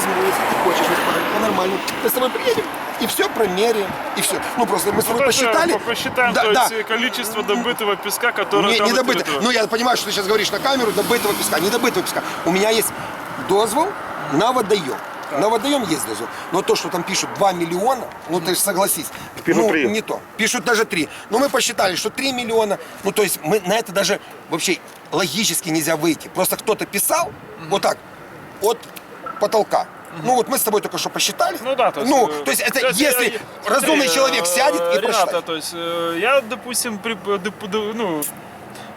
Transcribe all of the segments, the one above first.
возьму, если ты хочешь, по-нормальному. Мы с тобой приедем и все промеряем, и все. Ну просто мы с тобой посчитали. Посчитаем Да, то да. есть, э, количество добытого песка, которое Не, там не добыто. Ну, я понимаю, что ты сейчас говоришь на камеру добытого песка. Не добытого песка. У меня есть дозвол на водоем. На водоем есть дозвол. Но то, что там пишут 2 миллиона, ну ты же согласись. Пишут ну, не то. Пишут даже 3. Но мы посчитали, что 3 миллиона. Ну, то есть мы на это даже вообще логически нельзя выйти. Просто кто-то писал вот так, от потолка. Ну вот мы с тобой только что посчитали. Ну да, то есть, ну, э, то есть это то есть, если э, разумный смотри, человек э, сядет и Рената, просчитает. то есть э, я, допустим, при, доп- до- ну,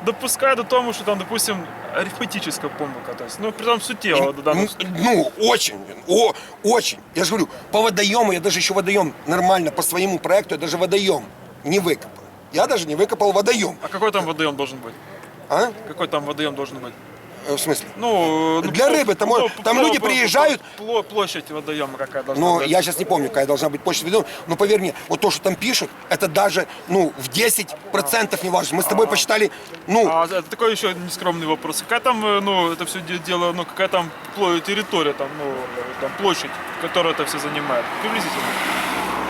допускаю до тому, что там, допустим, арифметическая помилка, то есть, ну, при том суте в данном случае. Ну, очень, о, очень. Я же говорю, по водоему, я даже еще водоем нормально, по своему проекту, я даже водоем не выкопал. Я даже не выкопал водоем. А какой там водоем должен быть? А? Какой там водоем должен быть? Э, В смысле? Ну, ну, Для пло- рыбы там пло- может- там люди пло- приезжают- пло- Площадь водоема какая должна Но быть? я сейчас не помню, какая должна быть площадь водоема. Но поверь мне, вот то, что там пишут, это даже, ну, в 10% не важно. Мы с тобой посчитали, ну, А это такой еще нескромный вопрос. Какая там, э, ну, это все дело, ну, какая там пло- территория, там, ну, э, там, площадь, которая это все занимает? Приблизительно.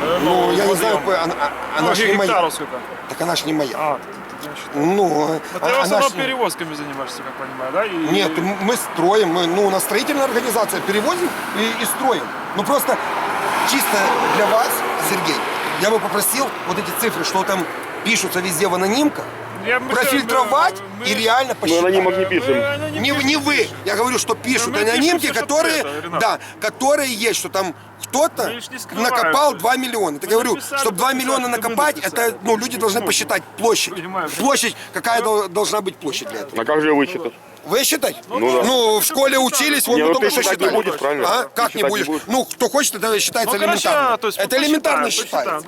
Э, ну, я не знаю, какой- она, а- Ну, она ж не моя. гектаров сколько? Так она ж не моя. А, Ну, а- ты в она основном ж- перевозками занимаешься, как понимаю, да? И- Нет, мы строим, мы, ну, у нас строительная организация, перевозим и, и строим. Ну, просто чисто для вас, Сергей, я бы попросил вот эти цифры, что там пишутся везде в анонимках, Я- мы- профильтровать мы- и реально Мы посчитать. анонимок не пишем. Не, пишем. не вы, я говорю, что пишут Ну, мы пишем анонимки, всё, что которые, это, Ренат. да, которые есть, что там кто-то ж не накопал то есть. 2 миллиона. Так я говорю, написали, чтобы 2 подписали, миллиона накопать, написали. это, ну, люди должны Ну, посчитать площадь. понимаю. Площадь, какая дол- должна быть площадь для этого. А как же ее высчитать? Высчитать? Ну да. Ну, в школе учились, вот Не, мы ну только ты что считать не считали. будешь, правильно? А? Ты Как не считать не будешь? будешь. Ну, кто хочет, это считается Ну, короче, элементарно. то есть это элементарно посчитаем, посчитаем. считается.